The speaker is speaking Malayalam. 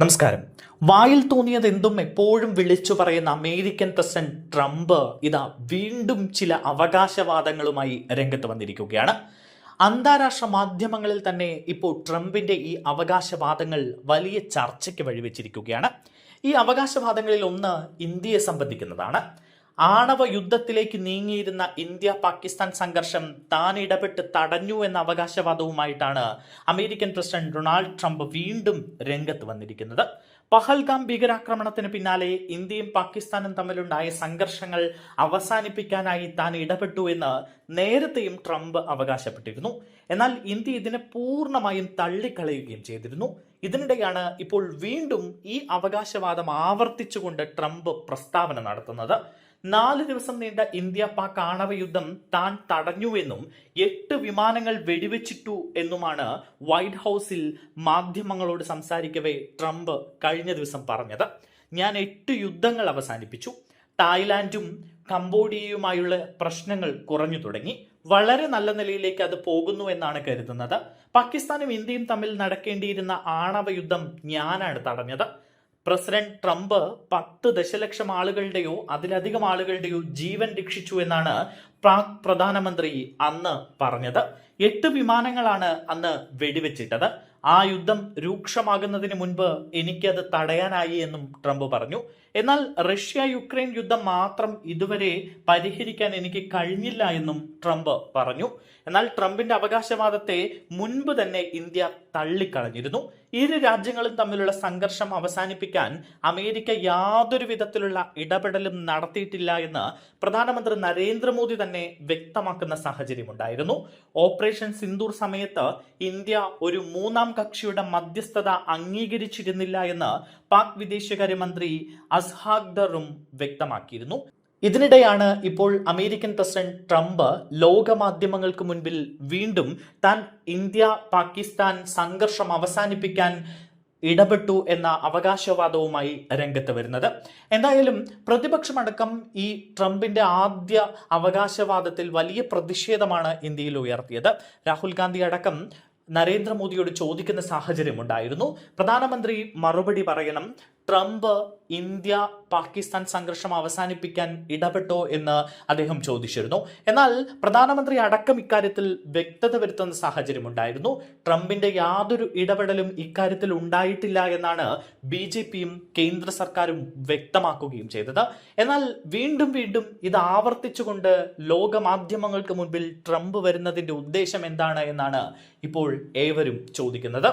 നമസ്കാരം. വായിൽ തോന്നിയത് എന്തും എപ്പോഴും വിളിച്ചു പറയുന്ന അമേരിക്കൻ പ്രസിഡന്റ് ട്രംപ് ഇതാ വീണ്ടും ചില അവകാശവാദങ്ങളുമായി രംഗത്ത് വന്നിരിക്കുകയാണ്. അന്താരാഷ്ട്ര മാധ്യമങ്ങളിൽ തന്നെ ഇപ്പോൾ ട്രംപിന്റെ ഈ അവകാശവാദങ്ങൾ വലിയ ചർച്ചയ്ക്ക് വഴിവെച്ചിരിക്കുകയാണ്. ഈ അവകാശവാദങ്ങളിൽ ഒന്ന് ഇന്ത്യയെ സംബന്ധിക്കുന്നതാണ്. ആണവ യുദ്ധത്തിലേക്ക് നീങ്ങിയിരുന്ന ഇന്ത്യ പാകിസ്ഥാൻ സംഘർഷം താൻ ഇടപെട്ട് തടഞ്ഞു എന്ന അവകാശവാദവുമായിട്ടാണ് അമേരിക്കൻ പ്രസിഡന്റ് ഡൊണാൾഡ് ട്രംപ് വീണ്ടും രംഗത്ത് വന്നിരിക്കുന്നത്. പഹൽഗാം ഭീകരാക്രമണത്തിന് പിന്നാലെ ഇന്ത്യയും പാകിസ്ഥാനും തമ്മിലുണ്ടായ സംഘർഷങ്ങൾ അവസാനിപ്പിക്കാനായി താൻ ഇടപെട്ടു എന്ന് നേരത്തെയും ട്രംപ് അവകാശപ്പെട്ടിരുന്നു. എന്നാൽ ഇന്ത്യ ഇതിനെ പൂർണമായും തള്ളിക്കളയുകയും ചെയ്തിരുന്നു. ഇതിനിടെയാണ് ഇപ്പോൾ വീണ്ടും ഈ അവകാശവാദം ആവർത്തിച്ചുകൊണ്ട് ട്രംപ് പ്രസ്താവന നടത്തുന്നത്. നാല് ദിവസം നീണ്ട ഇന്ത്യ പാക് ആണവ യുദ്ധം താൻ തടഞ്ഞുവെന്നും എട്ട് വിമാനങ്ങൾ വെടിവെച്ചിട്ടു എന്നുമാണ് വൈറ്റ് ഹൗസിൽ മാധ്യമങ്ങളോട് സംസാരിക്കവേ ട്രംപ് കഴിഞ്ഞ ദിവസം പറഞ്ഞത്. ഞാൻ എട്ട് യുദ്ധങ്ങൾ അവസാനിപ്പിച്ചു. തായ്ലാന്റും കംബോഡിയയുമായുള്ള പ്രശ്നങ്ങൾ കുറഞ്ഞു തുടങ്ങി. വളരെ നല്ല നിലയിലേക്ക് അത് പോകുന്നു എന്നാണ് കരുതുന്നത്. പാകിസ്ഥാനും ഇന്ത്യയും തമ്മിൽ നടക്കേണ്ടിയിരുന്ന ആണവ യുദ്ധം ഞാനാണ് തടഞ്ഞത്. പ്രസിഡന്റ് ട്രംപ് പത്ത് ദശലക്ഷം ആളുകളുടെയോ അതിലധികം ആളുകളുടെയോ ജീവൻ രക്ഷിച്ചു എന്നാണ് പാക് പ്രധാനമന്ത്രി അന്ന് പറഞ്ഞത്. എട്ട് വിമാനങ്ങളാണ് അന്ന് വെടിവെച്ചിട്ടത്. ആ യുദ്ധം രൂക്ഷമാകുന്നതിന് മുൻപ് എനിക്കത് തടയാനായി എന്നും ട്രംപ് പറഞ്ഞു. എന്നാൽ റഷ്യ യുക്രൈൻ യുദ്ധം മാത്രം ഇതുവരെ പരിഹരിക്കാൻ എനിക്ക് കഴിഞ്ഞില്ല എന്നും ട്രംപ് പറഞ്ഞു. എന്നാൽ ട്രംപിന്റെ അവകാശവാദത്തെ മുൻപ് തന്നെ ഇന്ത്യ തള്ളിക്കളഞ്ഞിരുന്നു. ഇരു രാജ്യങ്ങളും തമ്മിലുള്ള സംഘർഷം അവസാനിപ്പിക്കാൻ അമേരിക്ക യാതൊരു വിധത്തിലുള്ള ഇടപെടലും നടത്തിയിട്ടില്ല എന്ന് പ്രധാനമന്ത്രി നരേന്ദ്രമോദി തന്നെ വ്യക്തമാക്കുന്ന സാഹചര്യമുണ്ടായിരുന്നു. ഓപ്പറേഷൻ സിന്ദൂർ സമയത്ത് ഇന്ത്യ ഒരു മൂന്നാം കക്ഷിയുടെ മധ്യസ്ഥത അംഗീകരിച്ചിരുന്നില്ല എന്ന് പാക് വിദേശകാര്യമന്ത്രി അസ്ഹാഗ്ദറും വ്യക്തമാക്കിയിരുന്നു. ഇതിനിടെയാണ് ഇപ്പോൾ അമേരിക്കൻ പ്രസിഡന്റ് ട്രംപ് ലോകമാധ്യമങ്ങൾക്ക് മുൻപിൽ വീണ്ടും താൻ ഇന്ത്യ പാകിസ്ഥാൻ സംഘർഷം അവസാനിപ്പിക്കാൻ ഇടപെട്ടു എന്ന അവകാശവാദവുമായി രംഗത്ത് വരുന്നത്. എന്തായാലും പ്രതിപക്ഷമടക്കം ഈ ട്രംപിന്റെ ആദ്യ അവകാശവാദത്തിൽ വലിയ പ്രതിഷേധമാണ് ഇന്ത്യയിൽ ഉയർത്തിയത്. രാഹുൽ ഗാന്ധി അടക്കം നരേന്ദ്രമോദിയോട് ചോദിക്കുന്ന സാഹചര്യം ഉണ്ടായിരുന്നു. പ്രധാനമന്ത്രി മറുപടി പറയണം. ട്രംപ് ഇന്ത്യ പാകിസ്ഥാൻ സംഘർഷം അവസാനിപ്പിക്കാൻ ഇടപെട്ടോ എന്ന് അദ്ദേഹം ചോദിച്ചിരുന്നു. എന്നാൽ പ്രധാനമന്ത്രി അടക്കം ഇക്കാര്യത്തിൽ വ്യക്തത വരുത്തുന്ന സാഹചര്യം ഉണ്ടായിരുന്നു. ട്രംപിന്റെ യാതൊരു ഇടപെടലും ഇക്കാര്യത്തിൽ ഉണ്ടായിട്ടില്ല എന്നാണ് ബി ജെ പിയും കേന്ദ്ര സർക്കാരും വ്യക്തമാക്കുകയും ചെയ്തത്. എന്നാൽ വീണ്ടും വീണ്ടും ഇത് ആവർത്തിച്ചുകൊണ്ട് ലോകമാധ്യമങ്ങൾക്ക് മുൻപിൽ ട്രംപ് വരുന്നതിന്റെ ഉദ്ദേശം എന്താണ് എന്നാണ് ഇപ്പോൾ ഏവരും ചോദിക്കുന്നത്.